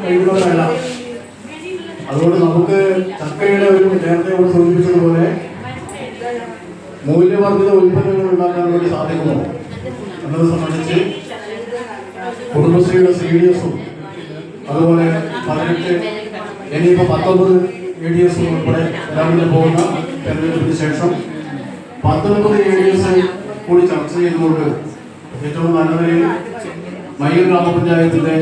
കഴിവുള്ളവരല്ല അതുകൊണ്ട് നമുക്ക് ചക്കയുടെ ഒരു നേരത്തെ ഇവിടെ സൂചിപ്പിച്ചതുപോലെ മൂല്യവർദ്ധിത ഉൽപ്പന്നങ്ങൾ ഉണ്ടാക്കാൻ വേണ്ടി സാധിക്കുമോ എന്നത് സംബന്ധിച്ച് കുടുംബശ്രീയുടെ സി ഡി എസും അതുപോലെ പതിനെട്ട് ഇനിയിപ്പോൾ പത്തൊമ്പത് എ ഡി എസും ഉൾപ്പെടെ രാവിലെ പോകുന്ന തെരഞ്ഞെടുപ്പിന് ശേഷം പത്തൊമ്പത് എ ഡി എസ് കൂടി ചർച്ച ചെയ്തുകൊണ്ട് ഏറ്റവും നല്ല നിലയിൽ മയ്യൂർ ഗ്രാമപഞ്ചായത്തിന്റെ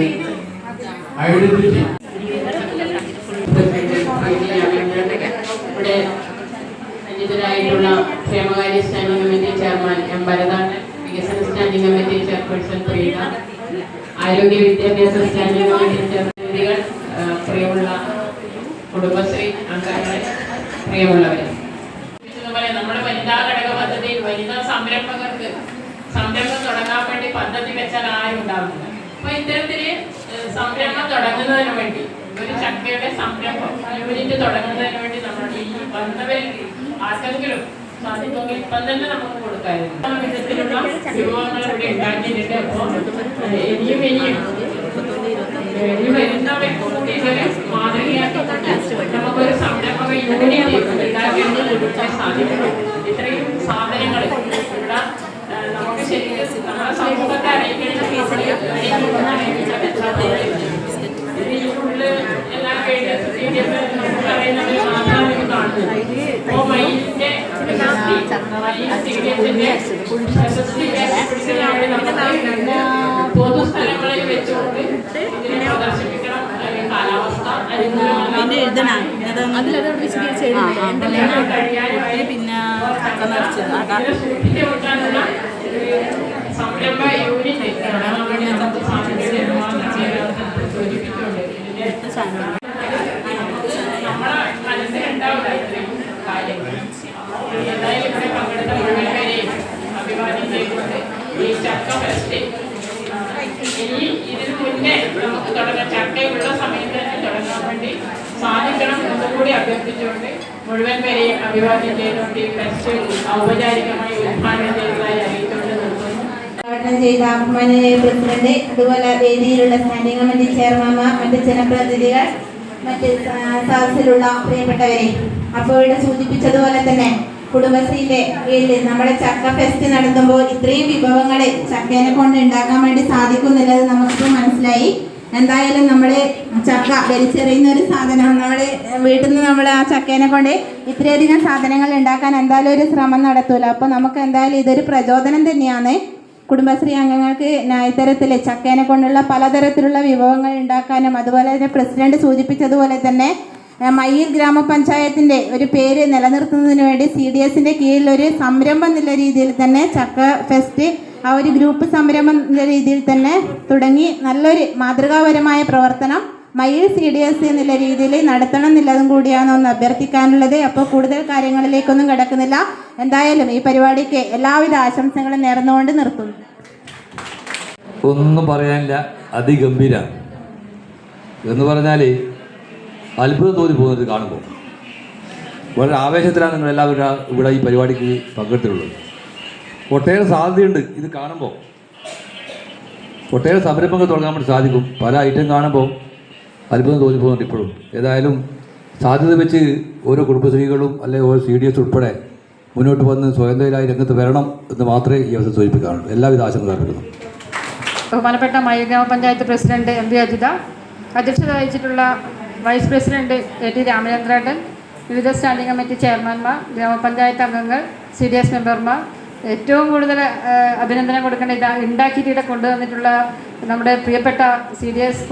ഐഡന്റിറ്റി. ഇവിടെ സന്നിധരായിട്ടുള്ള ക്ഷേമകാര്യ സ്റ്റാൻഡിംഗ് കമ്മിറ്റി ചെയർമാൻ എം ഭരതാണ് വികസന സ്റ്റാൻഡിംഗ് കമ്മിറ്റി ചെയർപേഴ്സൺ പ്രീത ആരോഗ്യ വിദ്യാഭ്യാസ സ്റ്റാൻഡിംഗ് കമ്മിറ്റി പ്രിയമുള്ള കുടുംബശ്രീ അംഗങ്ങളെ പ്രിയമുള്ളവരെ. നമ്മുടെ വനിതാ ഘടക പദ്ധതിയിൽ വനിതാ സംരംഭകർക്ക് സംരംഭം തുടങ്ങാൻ വേണ്ടി പദ്ധതി വെച്ചാൽ ആരും ഉണ്ടാവുന്നില്ല അപ്പൊ ഇത്തരത്തിൽ സംരംഭം തുടങ്ങുന്നതിന് വേണ്ടി ഒരു ചക്കയുടെ സംരംഭം യൂണിറ്റ് തുടങ്ങുന്നതിന് വേണ്ടി നമ്മൾ ഈ വന്നവരിൽ ആർക്കെങ്കിലും സാധിക്കുമെങ്കിൽ ഇപ്പം തന്നെ നമുക്ക് കൊടുക്കാമായിരുന്നു വിധത്തിലുള്ള വിഭവങ്ങൾ ഇവിടെ ഉണ്ടാക്കിയിട്ടുണ്ട്. അപ്പോൾ ഇനിയും ഇനിയും ഇനി വരുന്നവർക്ക് കൂടി ഇതൊരു മാതൃകയാക്കിക്കൊണ്ട് നമുക്കൊരു സംരംഭക യൂണിറ്റ് ഉണ്ടാക്കിയെടുത്ത് കൊടുക്കാൻ സാധിക്കും ഇത്രയും സാധനങ്ങൾ ഇവിടെ ആ, നമുക്ക് ശരിക്കും നമ്മുടെ സമൂഹത്തെ അറിയിക്കേണ്ട അറിയിക്കുന്ന പശ്ചാത്തലത്തിൽ ഇതിനുള്ളിൽ എല്ലാം കഴിഞ്ഞ് നമുക്ക് അറിയുന്നത് മാത്രമാണ് ഇത് കാണുന്നത് അപ്പോൾ മയിലിന്റെ പ്രശസ്തി മയിൽ സീരിയസിന്റെ പ്രശസ്തി പിടിച്ചതാണ് നമുക്ക് പൊതുസ്ഥലങ്ങളിൽ വെച്ചുകൊണ്ട് ഇതിനെ പ്രദർശിപ്പിക്കണം അല്ലെങ്കിൽ കാലാവസ്ഥ അനുകൂലമല്ല എഴുതണം അതിലത് വിശദീകരിച്ച് എഴുതണ്ടേ പിന്നെ ചക്ക നിറച്ച് നടാം സൂക്ഷിച്ചു വെക്കാനുള്ള ഒരു സംരംഭ യൂണിറ്റ് തുടങ്ങാൻ വേണ്ടി നമുക്ക് സാധിക്കും സൂചിപ്പിച്ചുകൊണ്ട് ഇതിന്റെ നമ്മളെ മനസ്സിലുണ്ടാവില്ല ഇത്രയും കാര്യങ്ങൾ എന്തായാലും ഇവിടെ പങ്കെടുത്ത മുഴുവൻ പേരെയും ഫെസ്റ്റ് ഇനി ഇതിനു നമുക്ക് ചക്കയുള്ള സമയത്ത് തന്നെ തുടങ്ങാൻ വേണ്ടി സാധിക്കണം എന്നുകൂടി അഭ്യർത്ഥിച്ചുകൊണ്ട് മുഴുവൻ പേരെയും അഭിവാദ്യം ചെയ്തുകൊണ്ട് ഈ ഫെസ്റ്റ് ഔപചാരികമായി ഉദ്ഘാടനം ചെയ്തതായി അറിയിച്ചുകൊണ്ട് നിർത്തുന്നു. ചെയ്ത ബഹുമാനായ പ്രസിഡന്റ് അതുപോലെ വേദിയിലുള്ള സ്റ്റാൻഡിംഗ് കമ്മിറ്റി ചെയർമാൻമാർ മറ്റ് ജനപ്രതിനിധികൾ മറ്റ് സദസ്സിലുള്ള പ്രിയപ്പെട്ടവരെ അപ്പോൾ ഇവിടെ സൂചിപ്പിച്ചതുപോലെ തന്നെ കുടുംബശ്രീയിലെ കീഴിൽ നമ്മുടെ ചക്ക ഫെസ്റ്റ് നടത്തുമ്പോൾ ഇത്രയും വിഭവങ്ങൾ ചക്കേനെ കൊണ്ട് ഉണ്ടാക്കാൻ വേണ്ടി സാധിക്കുന്നില്ലത് നമുക്കിപ്പോൾ മനസ്സിലായി. എന്തായാലും നമ്മൾ ചക്ക വലിച്ചെറിയുന്ന ഒരു സാധനം നമ്മൾ വീട്ടിൽ നിന്ന് നമ്മൾ ആ ചക്കേനെ കൊണ്ട് ഇത്രയധികം സാധനങ്ങൾ ഉണ്ടാക്കാൻ എന്തായാലും ഒരു ശ്രമം നടത്തൂല. അപ്പോൾ നമുക്ക് എന്തായാലും ഇതൊരു പ്രചോദനം തന്നെയാണ്. കുടുംബശ്രീ അംഗങ്ങൾക്ക് ഇത്തരത്തിൽ ചക്കേനെ കൊണ്ടുള്ള പലതരത്തിലുള്ള വിഭവങ്ങൾ ഉണ്ടാക്കാനും അതുപോലെ തന്നെ പ്രസിഡന്റ് സൂചിപ്പിച്ചതുപോലെ തന്നെ മയ്യിൽ ഗ്രാമപഞ്ചായത്തിന്റെ ഒരു പേര് നിലനിർത്തുന്നതിന് വേണ്ടി സി ഡി എസിന്റെ കീഴിൽ ഒരു സംരംഭം എന്നുള്ള രീതിയിൽ തന്നെ ചക്ക ഫെസ്റ്റ് ആ ഒരു ഗ്രൂപ്പ് സംരംഭം എന്ന രീതിയിൽ തന്നെ തുടങ്ങി നല്ലൊരു മാതൃകാപരമായ പ്രവർത്തനം. മയിൽ സി ഡി എസ് എന്നുള്ള രീതിയിൽ നടത്തണം എന്നുള്ളതും കൂടിയാണ് ഒന്ന് അഭ്യർത്ഥിക്കാനുള്ളത്. അപ്പോൾ കൂടുതൽ കാര്യങ്ങളിലേക്കൊന്നും കിടക്കുന്നില്ല. എന്തായാലും ഈ പരിപാടിക്ക് എല്ലാവിധ ആശംസകളും നേർന്നുകൊണ്ട് നിർത്തുന്നു. ഒന്നും പറയാനില്ല. അതിഗംഭീര. എന്ന് പറഞ്ഞാൽ അത്ഭുതം തോന്നി പോകുന്നത് കാണുമ്പോൾ. വളരെ ആവേശത്തിലാണ് നിങ്ങൾ എല്ലാവരും ഇവിടെ ഈ പരിപാടിക്ക് പങ്കെടുത്തിട്ടുള്ളത്. ഒട്ടേറെ സാധ്യതയുണ്ട്. ഇത് കാണുമ്പോൾ ഒട്ടേറെ സംരംഭങ്ങൾ തുടങ്ങാൻ വേണ്ടി സാധിക്കും. പല ഐറ്റം കാണുമ്പോൾ അത്ഭുതം തോന്നി പോകുന്നുണ്ട് ഇപ്പോഴും. ഏതായാലും സാധ്യത വെച്ച് ഓരോ കുടുംബശ്രീകളും അല്ലെങ്കിൽ ഓരോ സി ഡി എസ് ഉൾപ്പെടെ മുന്നോട്ട് വന്ന് സ്വയംതൊഴിലായി രംഗത്ത് വരണം എന്ന് മാത്രമേ ഈ അവസരം സൂചിപ്പിക്കാറുള്ളൂ. എല്ലാവിധ ആശംസകൾ ബഹുമാനപ്പെട്ട മയ ഗ്രാമപഞ്ചായത്ത് പ്രസിഡന്റ് എം വി അജിത അധ്യക്ഷത വഹിച്ചിട്ടുള്ള വൈസ് പ്രസിഡന്റ് എ ടി രാമചന്ദ്രേട്ടൻ വിവിധ സ്റ്റാൻഡിംഗ് കമ്മിറ്റി ചെയർമാൻമാർ ഗ്രാമപഞ്ചായത്ത് അംഗങ്ങൾ സി ഡി എസ് മെമ്പർമാർ ഏറ്റവും കൂടുതൽ അഭിനന്ദനം കൊടുക്കേണ്ട ഇതാ ഉണ്ടാക്കിയിട്ട് ഇവിടെ കൊണ്ടുവന്നിട്ടുള്ള നമ്മുടെ പ്രിയപ്പെട്ട സി ഡി എസ്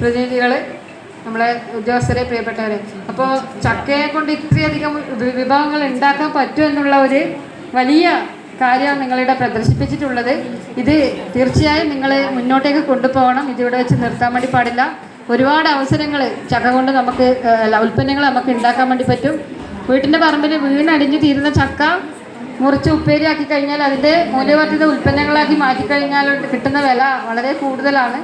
പ്രതിനിധികൾ നമ്മളെ ഉദ്യോഗസ്ഥരെ പ്രിയപ്പെട്ടവരെ. അപ്പോൾ ചക്കയെ കൊണ്ട് ഇത്രയധികം വിഭവങ്ങൾ ഉണ്ടാക്കാൻ പറ്റും എന്നുള്ള ഒരു വലിയ കാര്യമാണ് നിങ്ങളിവിടെ പ്രദർശിപ്പിച്ചിട്ടുള്ളത്. ഇത് തീർച്ചയായും നിങ്ങൾ മുന്നോട്ടേക്ക് കൊണ്ടുപോകണം. ഇതിവിടെ വെച്ച് നിർത്താൻ വേണ്ടി പാടില്ല. ഒരുപാട് അവസരങ്ങൾ ചക്ക കൊണ്ട് നമുക്ക് ഉൽപ്പന്നങ്ങൾ നമുക്ക് ഉണ്ടാക്കാൻ വേണ്ടി പറ്റും. വീട്ടിന്റെ പറമ്പിൽ വീണടിഞ്ഞു തീരുന്ന ചക്ക മുറിച്ച് ഉപ്പേരിയാക്കി കഴിഞ്ഞാൽ അതിന്റെ മൂല്യവർദ്ധിത ഉൽപ്പന്നങ്ങളാക്കി മാറ്റിക്കഴിഞ്ഞാൽ കിട്ടുന്ന വില വളരെ കൂടുതലാണ്.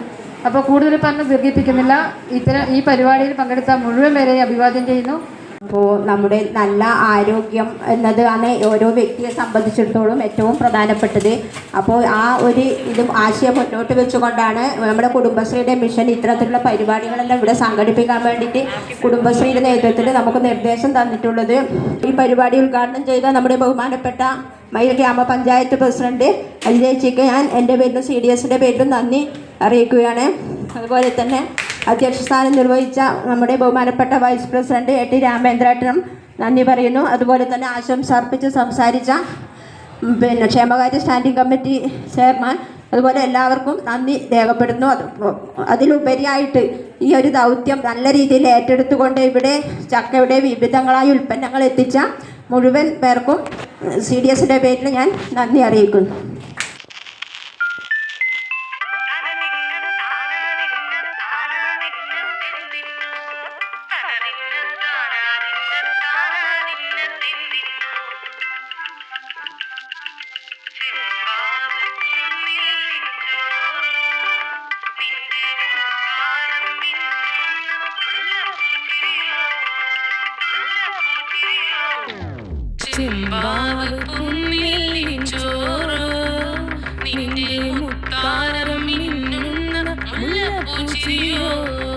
അപ്പോൾ കൂടുതൽ പറഞ്ഞ് ദീർഘിപ്പിക്കുന്നില്ല. ഇത്തരം ഈ പരിപാടിയിൽ പങ്കെടുത്ത മുഴുവൻ പേരെയും അഭിവാദ്യം ചെയ്യുന്നു. അപ്പോൾ നമ്മുടെ നല്ല ആരോഗ്യം എന്നതാണ് ഓരോ വ്യക്തിയെ സംബന്ധിച്ചിടത്തോളം ഏറ്റവും പ്രധാനപ്പെട്ടത്. അപ്പോൾ ആ ഒരു ഇതും ആശയം മുന്നോട്ട് വെച്ചുകൊണ്ടാണ് നമ്മുടെ കുടുംബശ്രീയുടെ മിഷൻ ഇത്തരത്തിലുള്ള പരിപാടികളെല്ലാം ഇവിടെ സംഘടിപ്പിക്കാൻ വേണ്ടിയിട്ട് കുടുംബശ്രീയുടെ നേതൃത്വത്തിൽ നമുക്ക് നിർദ്ദേശം തന്നിട്ടുള്ളത്. ഈ പരിപാടി ഉദ്ഘാടനം ചെയ്ത നമ്മുടെ ബഹുമാനപ്പെട്ട മയിൽ ഗ്രാമപഞ്ചായത്ത് പ്രസിഡന്റ് അജിതേച്ചിക്ക് ഞാൻ എന്റെ പേരിലും സി ഡി എസിന്റെ പേരിലും നന്ദി അറിയിക്കുകയാണ്. അതുപോലെ തന്നെ അധ്യക്ഷ സ്ഥാനം നിർവഹിച്ച നമ്മുടെ ബഹുമാനപ്പെട്ട വൈസ് പ്രസിഡന്റ് എ ടി രാമേന്ദ്രേട്ടനും നന്ദി പറയുന്നു. അതുപോലെ തന്നെ ആശംസ അർപ്പിച്ച് സംസാരിച്ച പിന്നെ ക്ഷേമകാര്യ സ്റ്റാൻഡിംഗ് കമ്മിറ്റി ചെയർമാൻ അതുപോലെ എല്ലാവർക്കും നന്ദി രേഖപ്പെടുന്നു അത് അതിലുപരിയായിട്ട് ഈ ഒരു ദൗത്യം നല്ല രീതിയിൽ ഏറ്റെടുത്തുകൊണ്ട് ഇവിടെ ചക്കയുടെ വിവിധങ്ങളായ ഉൽപ്പന്നങ്ങൾ എത്തിച്ച മുഴുവൻ പേർക്കും സി ഡി എസിന്റെ പേരിൽ ഞാൻ നന്ദി അറിയിക്കുന്നു. you.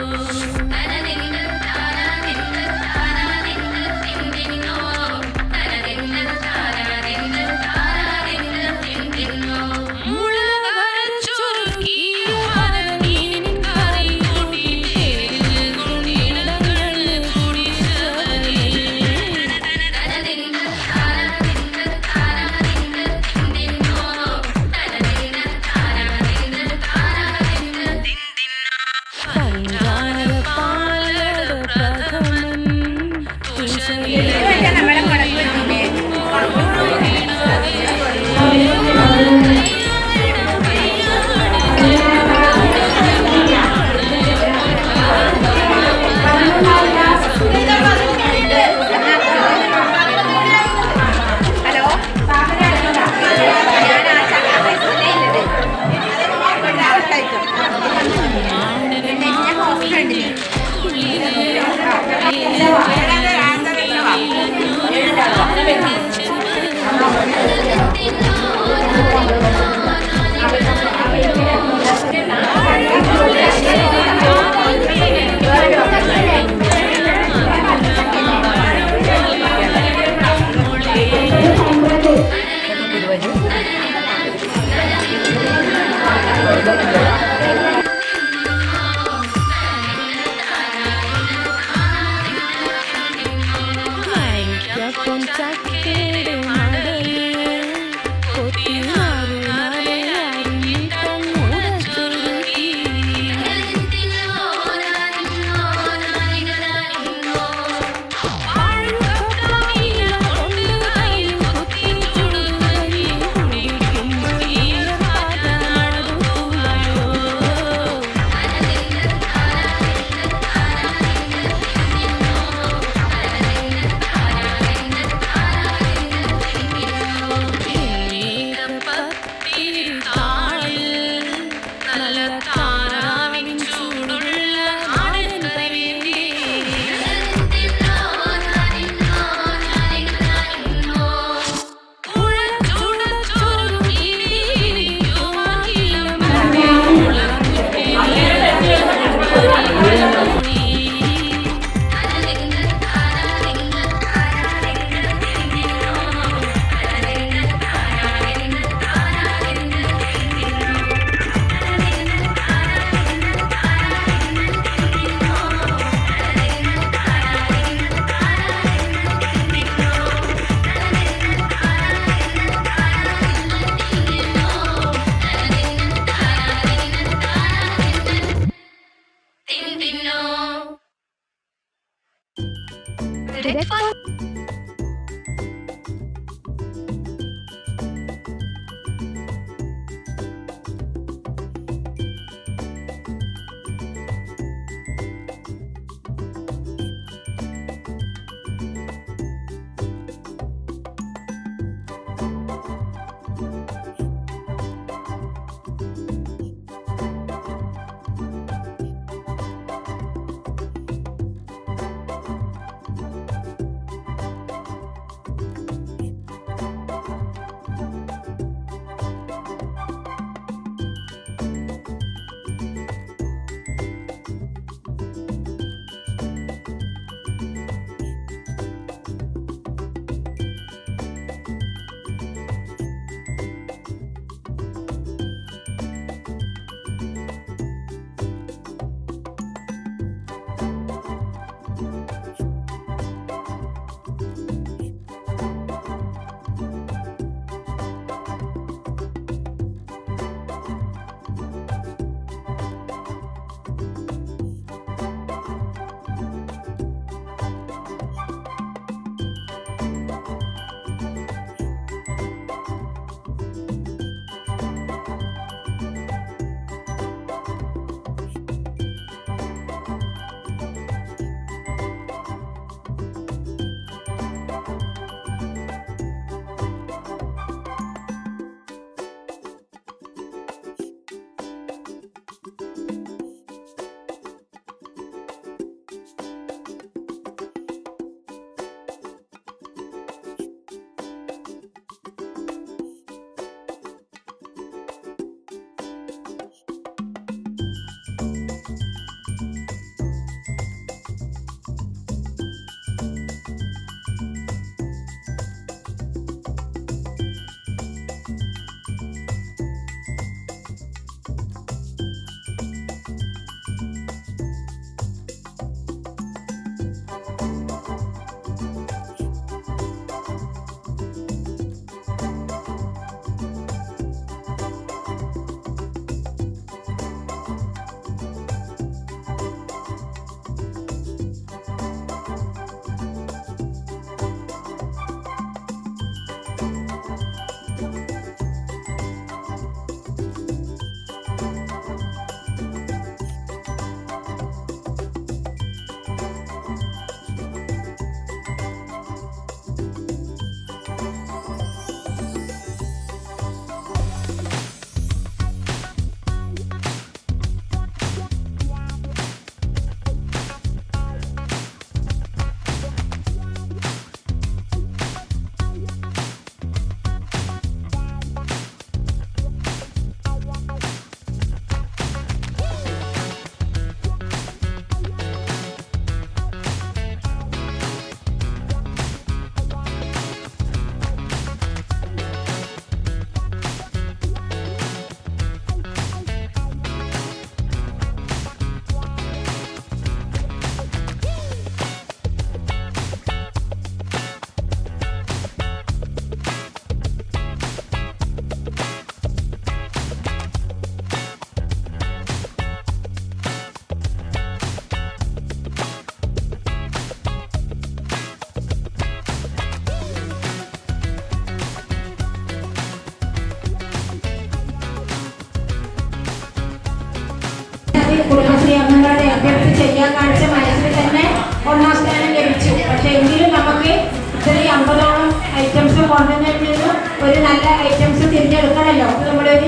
നല്ല ഐറ്റംസ് തിരഞ്ഞെടുക്കണമല്ലോ അപ്പോൾ നമ്മുടെ ഒരു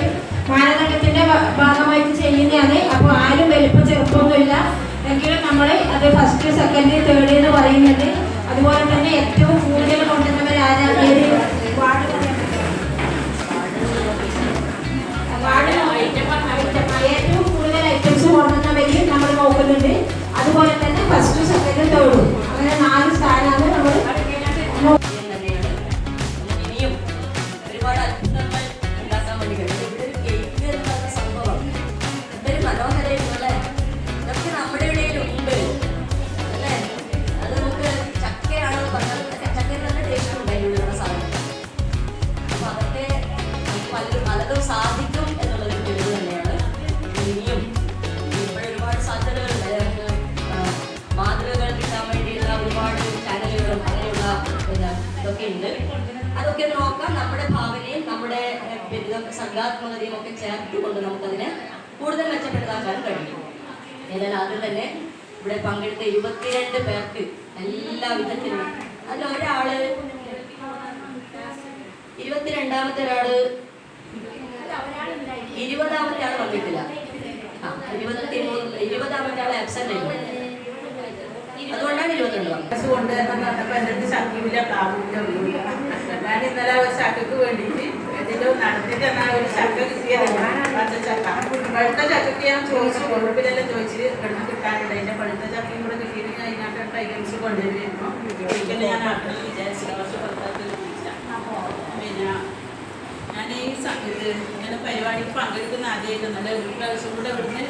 മാനദണ്ഡത്തിന്റെ ഭാഗമായിട്ട് ചെയ്യുന്നതാണ്. അപ്പോൾ ആരും വലുപ്പം ചെറുപ്പമൊന്നുമില്ല. എങ്കിലും നമ്മൾ അത് ഫസ്റ്റ് സെക്കൻഡ് തേർഡ് എന്ന് പറയുന്നുണ്ട് അതുപോലെ തന്നെ ഏറ്റവും കൂടുതൽ കൊണ്ടുവന്നവർ ആരാ? ഏത്? വാർഡ് ഏറ്റവും കൂടുതൽ ഐറ്റംസ് കൊണ്ടുവന്നവരിൽ നമ്മൾ നോക്കുന്നുണ്ട്. അതുപോലെ തന്നെ ഫസ്റ്റ് സെക്കൻഡ് തേർഡും അങ്ങനെ നാല് സ്ഥാനമാണ് നമ്മൾ നമ്മുടെ ഭാവനയും നമ്മുടെ സംഘാത്മകതയും ഒക്കെ ചേർത്തുകൊണ്ട് നമുക്കതിനെ കൂടുതൽ മെച്ചപ്പെടുത്താൻ കഴിയും. ഏതായാലും ആദ്യം തന്നെ ഇവിടെ പങ്കെടുത്ത ഇരുപത്തിരണ്ട് പേർക്ക് എല്ലാ വിധത്തിലും അതിൽ ഒരാൾ ഇരുപത്തിരണ്ടാമത്തെ ഒരാൾ ഇരുപതാമത്തെ ആൾ വന്നിട്ടില്ല. ഇരുപത്തി മൂന്ന് ഇരുപതാമത്തെ ആൾ ആബ്സെന്റ് ആയിരുന്നു അതുകൊണ്ടാണ് ഇരുപത്തിരണ്ട് ബസ് കൊണ്ടുവരണം പറഞ്ഞപ്പോൾ എന്റെ അടുത്ത് ശക്തിയില്ല ഒന്നുമില്ല ഞാൻ ഇന്നലെ ഒരു ചക്കക്ക് വേണ്ടിയിട്ട് എന്റെ നടത്തിയിട്ട് എന്നാൽ ഒരു ചക്ക കിട്ടിയതല്ല? പഴുത്ത ചക്കക്ക് ഞാൻ ചോദിച്ചു കൊഴുപ്പിലെല്ലാം ചോദിച്ചു ഇവിടുന്ന് കിട്ടാനുണ്ട് എന്റെ പഴുത്ത ചക്കയും കൂടെ കിട്ടിയിട്ട് ഞാൻ ഇതിനകത്ത് ഐറ്റംസ് കൊണ്ടുവരുമായിരുന്നു ഒരിക്കലും ഞാൻ പക്ഷെ പുറത്താക്കി പിന്നെ ഞാൻ ഈ സമയത്ത് ഇങ്ങനെ പരിപാടിക്ക് പങ്കെടുക്കുന്ന ആദ്യമായിട്ട് നല്ല ഒരു പ്രാവശ്യം കൂടെ ഇവിടുന്ന്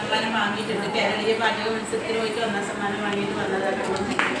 സമ്മാനം വാങ്ങിയിട്ടുണ്ട്. കേരളീയ പാചക മത്സരത്തിൽ പോയിട്ട് ഒന്നാം സമ്മാനം വാങ്ങിയിട്ട് വന്നതാണ്